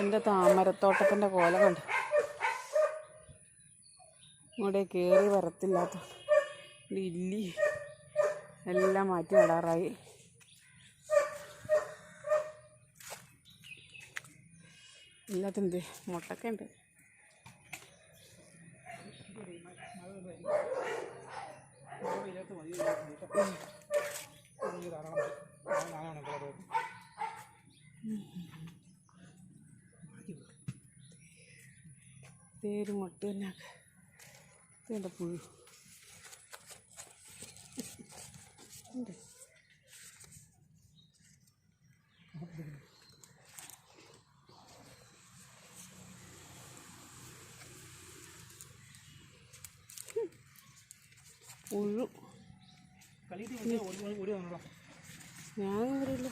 എന്റെ താമരത്തോട്ടത്തിന്റെ കോല കണ്ട്. ഇങ്ങോട്ടേ കയറി വരത്തില്ലാത്ത ഇല്ലി എല്ലാം മാറ്റി നടാറായി. ഉണ്ട് മുട്ടൊക്കെ ഉണ്ട്. പേര് മുട്ട തന്നെ ഇതിന്റെ പുഴു. ഉണ്ട്. പുഴു. ഞാൻ വരില്ല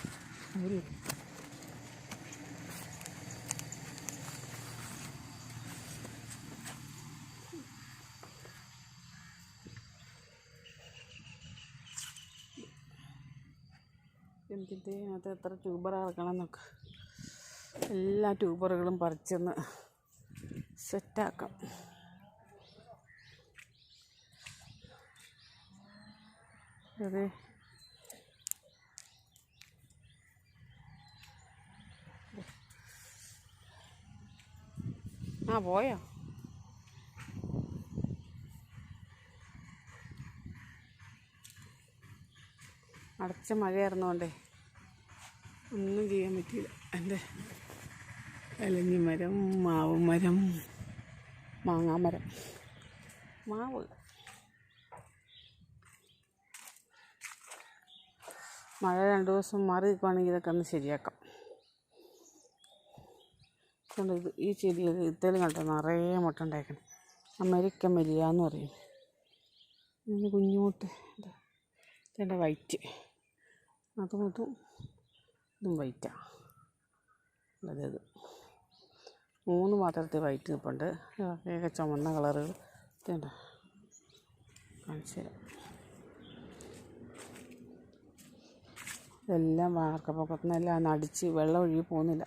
എന്തിന്റെ അതിനകത്ത് എത്ര ട്യൂബർ ഇറക്കണം എന്നൊക്കെ എല്ലാ ട്യൂബറുകളും പറിച്ചൊന്ന് സെറ്റാക്കാം. അതെ. ആ പോയോ? അടച്ച മഴയായിരുന്നോണ്ടേ. ഒന്നും ചെയ്യാൻ പറ്റിയില്ല. എന്റെ ഇലഞ്ഞി മരം മാവ് മരം മാങ്ങാമരം. മാവ്. മഴ രണ്ട് ദിവസം മാറി നിൽക്കുവാണെങ്കിൽ ഇതൊക്കെ ഒന്ന് ശരിയാക്കാം. കണ്ടോ ഇത് ഈ ചെടിയിൽ ഇത്തേലും കണ്ടോ? നിറയെ മുട്ട ഉണ്ടാക്കണം അമേരിക്കൻ മെലിയ എന്ന് പറയും. ഇതിന് കുഞ്ഞുമുട്ട് എന്റെ വൈറ്റ്. അത് ഇതും. ഇതും വൈറ്റാണ് നല്ലത് മൂന്ന് പാത്രത്തിൽ വൈറ്റ് നിൽപ്പുണ്ട് ഏക ചുമന്ന കളറുകൾ. ഇതുണ്ട്. കാണിച്ചു തരാം. ഇതെല്ലാം വാർക്കപ്പൊക്കത്തുനിന്നെല്ലാം അടിച്ച് വെള്ളം ഒഴുകി പോകുന്നില്ല.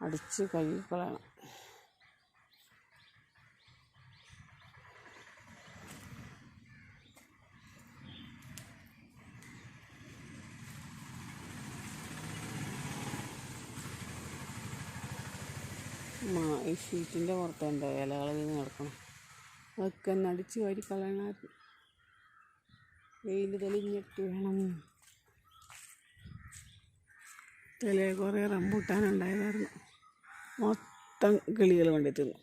അടിച്ച് കഴുകി കളയണം. ഈ ഷീറ്റിന്റെ പുറത്ത് എന്റെ ഇലകൾ വീണ് കിടക്കണം. അതൊക്കെ ഒന്ന് അടിച്ച് വാരി കളയണമായിരുന്നു. വെയിൽ തെളിഞ്ഞിട്ട് വേണം. തലേ കുറേ റംബൂട്ടാനുണ്ടായതായിരുന്നു മൊത്തം കിളികൾ കൊണ്ടു തിന്നു